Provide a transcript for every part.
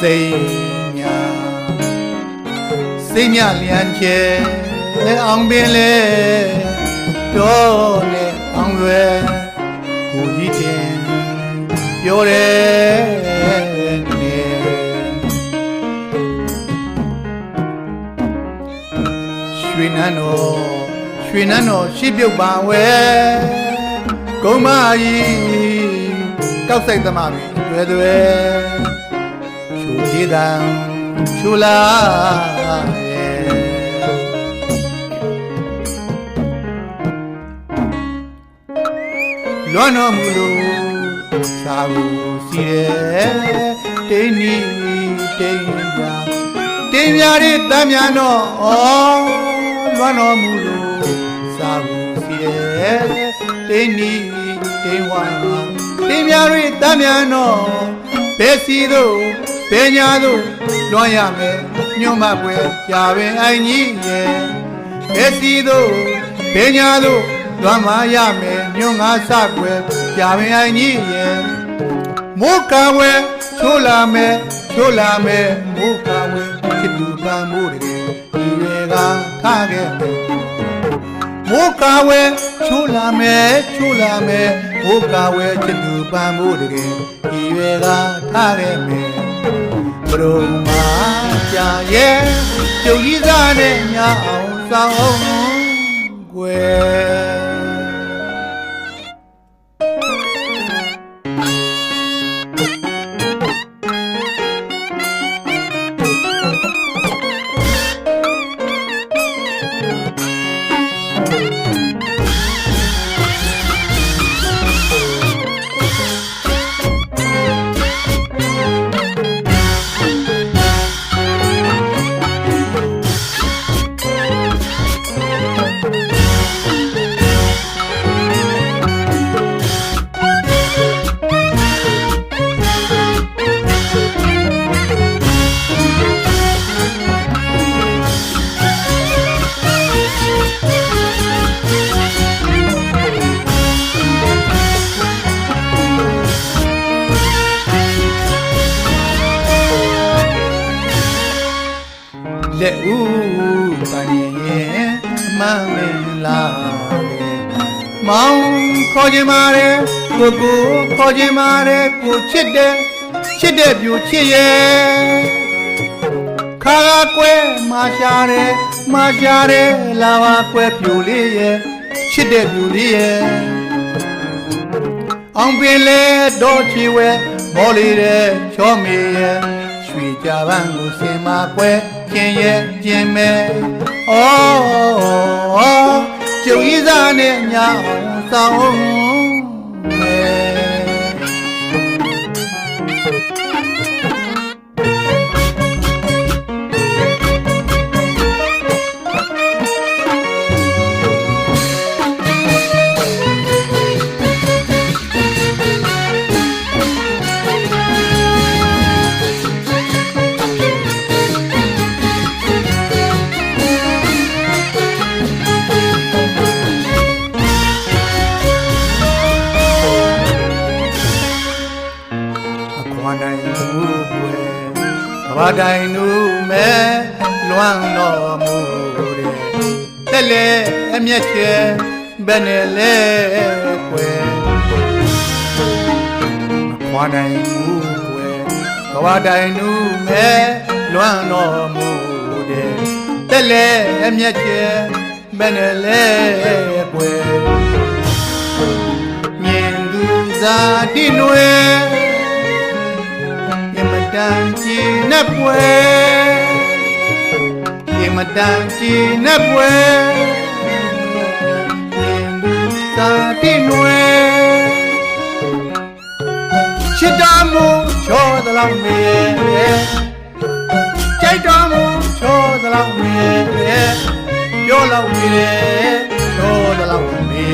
စိတ်များစိတ်များလျံကျဲအောင်ပင်လေတော့လေအောင်ရွယ်ကိုကြီးတင်ပြောတယ်နေရွှေနန်းတော်ရွှေနန်းတော်ရှိပြုတ်ပါဝဲကုန်းမကြီးကောက်ဆိုင်သမားပြီတွေ့တွေ့ ချိုကြည်တံချိုလာရဲ့လွမ်းတော်မူလို့သာဘူးစီရဲ့တင်းနီတင်းပြတင်းပြရဲ့တမ်းမြန်တော့ဩလွမ်းတော်မူလို့သာဘူးစီရဲ့တင်းနီတင်းဝါတင်းပြရဲ့တမ်းမြန်တော့ဘယ်စီတို့ ဘယ်ညာတို့လွမ်းရမယ်ညွန့်မပွဲကြာပင်အိုင်ကြီးရဲ့ဘယ်စီတို့ဘယ်ညာတို့လွမ်းမရမယ်ညွန့်ငါစကွယ်ကြာပင်အိုင်ကြီးရဲ့မိုးကဝဲချိုးလာမယ်ချိုးလာမယ်မိုးကဝဲချစ်သူပန်းမိုးတကယ်ဒီရေကထားခဲ့မယ်မိုးကဝဲချိုးလာမယ်ချိုးလာမယ်မိုးကဝဲချစ်သူပန်းမိုးတကယ်ဒီရေကထားခဲ့မယ် ဘရုံမာကြာရဲ့ကျုပ်ကြီးစားနဲ့ညာအောင်ဆောင်အောင်ကွယ် လက်ဦးတန်ရင်အမှန်မလားလေမောင်ခေါ်ခြင်းမာတယ်ကိုကိုခေါ်ခြင်းမာတယ်ကိုချစ်တယ်ချစ်တဲ့ပြူချစ်ရဲ့ခါကွဲမာရှာတယ်မာရှာတယ်လာပါကွဲပြူလေးရဲ့ချစ်တဲ့ပြူလေးရဲ့အောင်ပင်လေတော့ချီဝဲမော်လီတဲ့ချောမေရဲ့ရွှေကြပန်းကိုစင်မာကွဲ ခင်ရဲ့ကျင်မဲ့ဩကျုပ်ဤစားနဲ့ညာအောင်ဆောင် အခွန်တိုင်းဘူးကွယ်ကဘာတိုင်းနူမဲလွမ်းတော်မူတဲ့လက်လေအမျက်ကျဲဘယ်နဲ့လဲကွယ်အခွန်တိုင်းဘူးကွယ်ကဘာတိုင်းနူမဲလွမ်းတော်မူတဲ့လက်လေအမျက်ကျဲဘယ်နဲ့လဲကွယ်မြင်သူစားတိနွယ်ယမ တန်ကြည်နဲ့ပွဲအင်မတန်ကြည်နဲ့ပွဲရင်သူသာတိနွယ်ချစ်တော်မူချောသလောက်မေကြိုက်တော်မူချောသလောက်မေပြောလောက်မေချောသလောက်မေ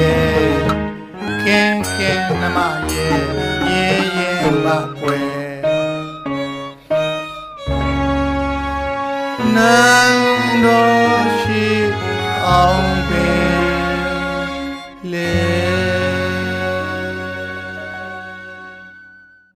ခင်ခင်နမ